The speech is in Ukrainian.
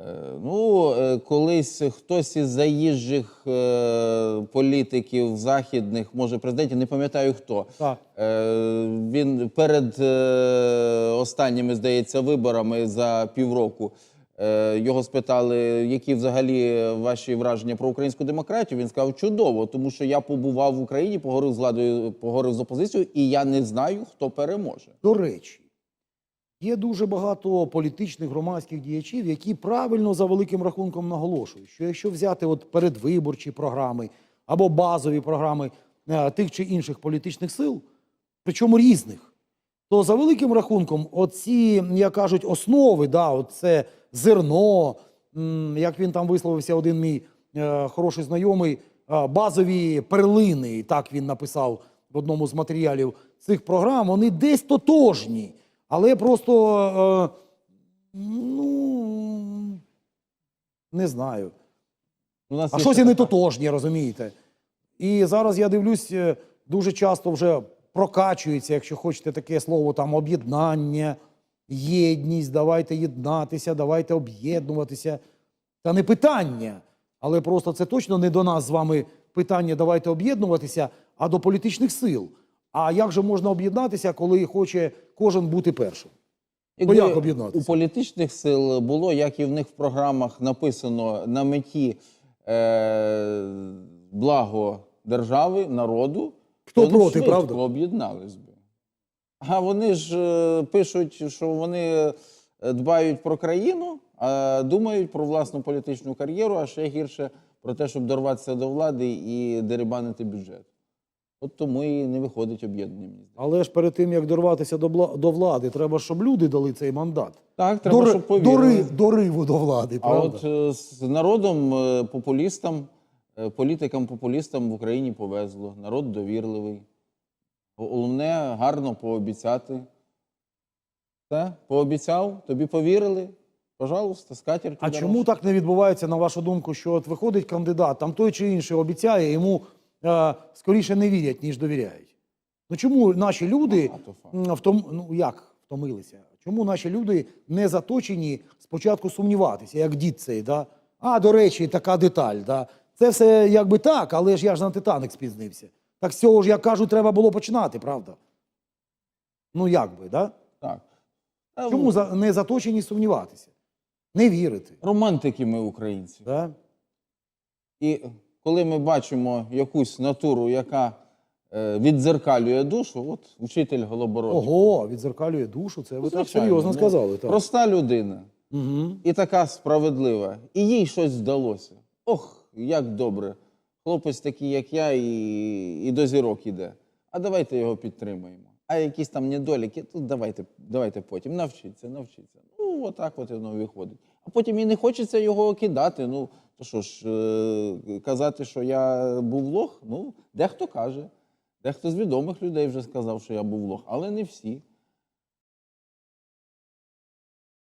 Е, Ну, е, колись хтось із заїжджих е, політиків західних, може президентів, не пам'ятаю хто. Так. Він перед останніми, здається, виборами за півроку його спитали, які взагалі ваші враження про українську демократію. Він сказав, чудово, тому що я побував в Україні, поговорив з владою, поговорив з опозицією, і я не знаю, хто переможе. До речі, є дуже багато політичних громадських діячів, які правильно за великим рахунком наголошують, що якщо взяти от передвиборчі програми або базові програми е, тих чи інших політичних сил, причому різних, то за великим рахунком, оці, як кажуть, основи, да, це зерно, як він там висловився, один мій е, хороший знайомий, е, базові перлини, так він написав в одному з матеріалів цих програм, вони десь тотожні, але просто, е, ну, не знаю. У нас А щось і не тотожні, розумієте? І зараз я дивлюсь, е, дуже часто вже прокачується, якщо хочете таке слово, там об'єднання, єдність, давайте єднатися, давайте об'єднуватися. Та не питання, але просто це точно не до нас з вами питання давайте об'єднуватися, а до політичних сил. А як же можна об'єднатися, коли хоче кожен бути першим? Якби як об'єднатися? У політичних сил було, як і в них в програмах написано на меті е, благо держави, народу, Хто вони проти, правда? об'єднались би. А вони ж е, пишуть, що вони е, дбають про країну, а думають про власну політичну кар'єру, а ще гірше про те, щоб дорватися до влади і дерибанити бюджет. От тому і не виходить об'єднання. Але ж перед тим, як дорватися до, бла- до влади, треба, щоб люди дали цей мандат. Так, треба, Дори- щоб повірили. дори- дориву до влади, А правда? от е, з народом, е, популістам, е, політикам-популістам в Україні повезло. Народ довірливий. Головне гарно пообіцяти. Все, пообіцяв, тобі повірили. Пожалуйста, скатерть. А чому так не відбувається, на вашу думку, що от виходить кандидат, там той чи інший обіцяє, йому е, скоріше не вірять, ніж довіряють? Ну чому наші люди Багато фактів. м, ну як втомилися? Чому наші люди не заточені спочатку сумніватися, як дід цей, да? А, до речі, така деталь, да? Це все якби так, але ж я ж на Титаник спізнився. Так з цього ж, як кажуть, треба було починати, правда? Ну як би, да? Так. Та, Чому за- не заточені сумніватися? Не вірити. Романтики ми українці. Да? І коли ми бачимо якусь натуру, яка е, віддзеркалює душу, от учитель Голобородько. Ого, відзеркалює душу, це ви так Звичайно, серйозно ну, сказали. Так. Проста людина. Угу. І така справедлива. І їй щось вдалося. Ох, як добре. Хлопець такий, як я, і, і до зірок іде. А давайте його підтримаємо. А якісь там недоліки, то давайте, давайте потім. Навчіться, навчіться. Ну, отак от воно виходить. А потім і не хочеться його кидати. Ну, то що ж, е, казати, що я був лох, ну, дехто каже. Дехто з відомих людей вже сказав, що я був лох, але не всі.